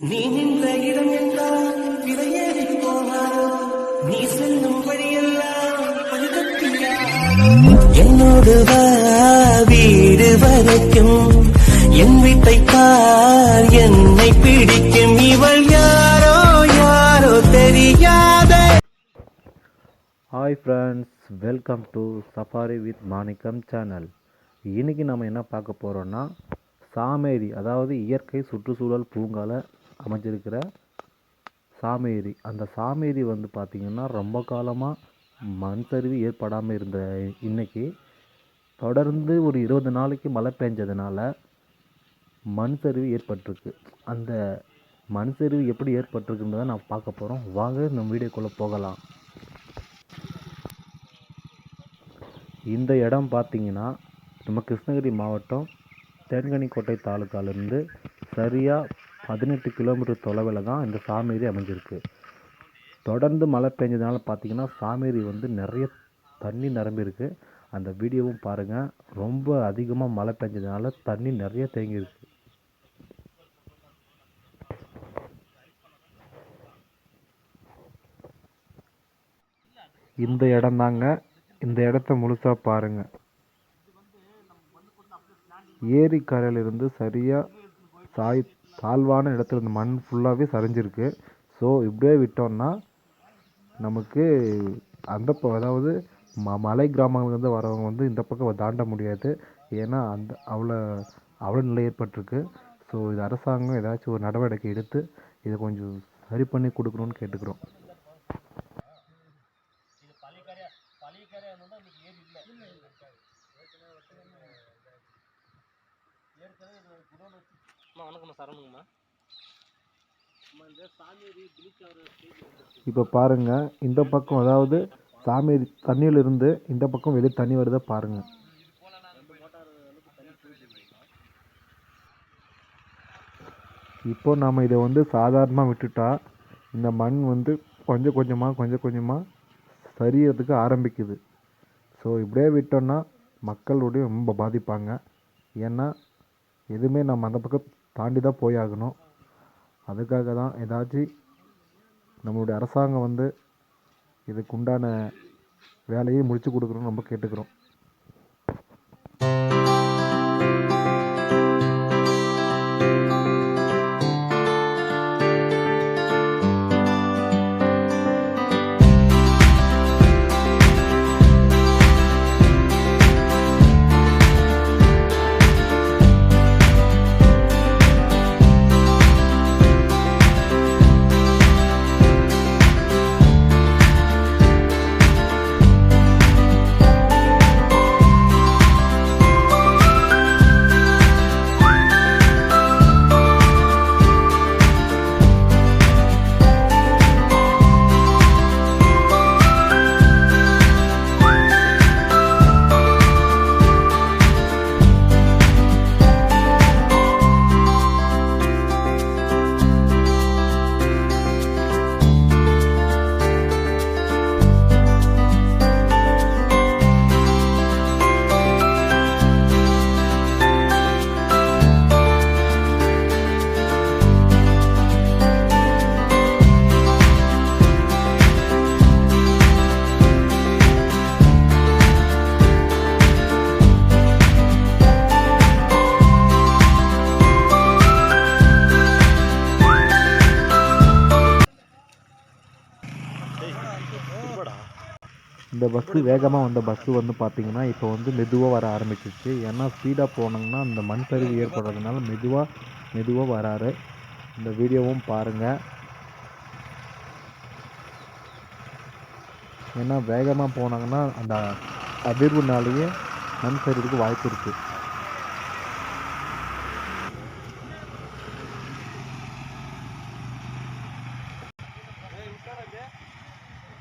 நீ நின்ற இடம் என்றால் விலையேறி போகாதோ நீ செல்லும் வழியெல்லாம் என்னோடு வா வீடு வரைக்கும். என் வீட்டை பார் என்னை பிடிக்கும். இவள் யாரோ யாரோ தெரியாத hi friends welcome to safari with Manikkam channel இன்றைக்கி நம்ம என்ன பார்க்க போகிறோன்னா சாமேரி அதாவது இயற்கை சுற்றுச்சூழல் பூங்கால அமைஞ்சிருக்கிற சாமேரி. அந்த சாமேரி வந்து பார்த்திங்கன்னா ரொம்ப காலமாக மண் சரிவு ஏற்படாமல் இருந்த இன்னைக்கு தொடர்ந்து ஒரு இருபது நாளைக்கு மழை பெஞ்சதுனால மண் சரிவு ஏற்பட்டிருக்கு. அந்த மண் சரிவு எப்படி ஏற்பட்டிருக்குன்றதை நான் பார்க்க போகிறோம் வாங்க நம்ம வீடியோக்குள்ளே போகலாம். இந்த இடம் பார்த்தீங்கன்னா நம்ம கிருஷ்ணகிரி மாவட்டம் தேன்கனிக்கோட்டை தாலுக்காலேருந்து சரியாக பதினெட்டு கிலோமீட்டர் தொலைவில் தான் இந்த சாமேரி அமைஞ்சிருக்கு. தொடர்ந்து மழை பெஞ்சதுனால பார்த்தீங்கன்னா சாமேரி வந்து நிறைய தண்ணி நிரம்பியிருக்கு. அந்த வீடியோவும் பாருங்கள் ரொம்ப அதிகமாக மழை பெஞ்சதுனால தண்ணி நிறைய தேங்கியிருக்கு. இந்த இடம்தாங்க இந்த இடத்த முழுசாக பாருங்கள் ஏரிக்கரையிலிருந்து சரியாக சாய் தாழ்வான இடத்துல இந்த மண் ஃபுல்லாகவே சரிஞ்சிருக்கு. ஸோ இப்படியே விட்டோம்னா நமக்கு அந்த ப அதாவது ம மலை கிராமங்கள்லேருந்து வரவங்க வந்து இந்த பக்கம் தாண்ட முடியாது. ஏன்னா அந்த அவ்வளோ அவ்வளோ நிலை ஏற்பட்டிருக்கு. ஸோ இது அரசாங்கம் ஏதாச்சும் ஒரு நடவடிக்கை எடுத்து இதை கொஞ்சம் சரி பண்ணி கொடுக்கணுன்னு கேட்டுக்கிறோம். வணக்கம்மா சரணுங்கம்மா இப்போ பாருங்க இந்த பக்கம் அதாவது சாமி தண்ணியிலிருந்து இந்த பக்கம் வெளியே தண்ணி வருதா பாருங்க. இப்போ நாம் இதை வந்து சாதாரணமாக விட்டுட்டா இந்த மண் வந்து கொஞ்சம் கொஞ்சமாக கொஞ்சம் கொஞ்சமாக சரியறதுக்கு ஆரம்பிக்குது. ஸோ இப்படியே விட்டோம்னா மக்களுடைய ரொம்ப பாதிப்பாங்க. ஏன்னா எதுவுமே நம்ம அந்த பக்கம் தாண்டி தான் போயாகணும். அதுக்காக தான் ஏதாச்சும் நம்மளுடைய அரசாங்கம் வந்து இதுக்கு உண்டான வேலையை முடித்து கொடுக்கணும்னு நம்ம கேட்டுக்கிறோம். இந்த பஸ்ஸு வேகமாக வந்த பஸ்ஸு வந்து பார்த்திங்கன்னா இப்போ வந்து மெதுவாக வர ஆரம்பிச்சிருச்சு. ஏன்னா ஸ்பீடாக போனோம்னா இந்த மண் சரிவு ஏற்படுறதுனால மெதுவாக மெதுவாக வராரு. இந்த வீடியோவும் பாருங்கள் ஏன்னா வேகமாக போனாங்கன்னா அந்த அதிர்வுனாலேயே மண் சரிவுக்கு வாய்ப்பு இருக்குது